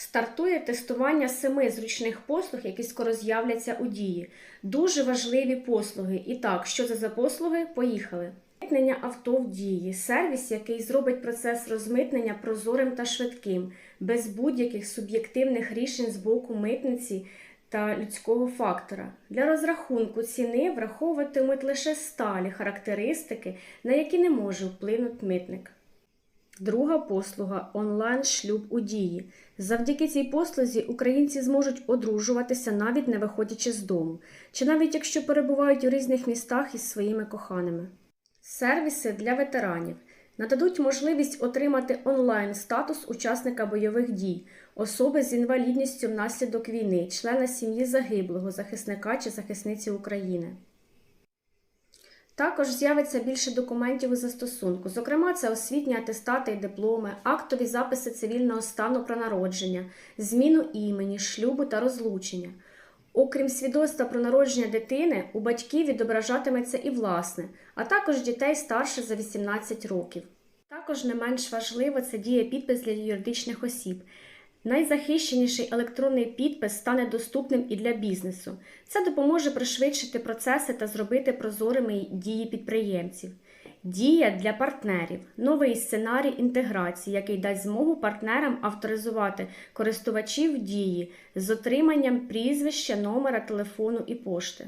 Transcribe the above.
Стартує тестування семи зручних послуг, які скоро з'являться у дії. Дуже важливі послуги. І так, що це за послуги? Поїхали. Митнення авто в дії сервіс, який зробить процес розмитнення прозорим та швидким, без будь-яких суб'єктивних рішень з боку митниці та людського фактора. Для розрахунку ціни враховуватимуть лише сталі характеристики, на які не може вплинути митник. Друга послуга онлайн шлюб у дії. Завдяки цій послузі українці зможуть одружуватися навіть не виходячи з дому, чи навіть якщо перебувають у різних містах із своїми коханими. Сервіси для ветеранів нададуть можливість отримати онлайн статус учасника бойових дій, особи з інвалідністю внаслідок війни, члена сім'ї загиблого, захисника чи захисниці України. Також з'явиться більше документів у застосунку. Зокрема, це освітні атестати і дипломи, актові записи цивільного стану про народження, зміну імені, шлюбу та розлучення. Окрім свідоцтва про народження дитини, у батьків відображатиметься і власне, а також дітей старше за 18 років. Також не менш важливо це діє підпис для юридичних осіб. Найзахищеніший електронний підпис стане доступним і для бізнесу. Це допоможе пришвидшити процеси та зробити прозорими дії підприємців. Дія для партнерів новий сценарій інтеграції, який дасть змогу партнерам авторизувати користувачів дії з отриманням прізвища, номера телефону і пошти.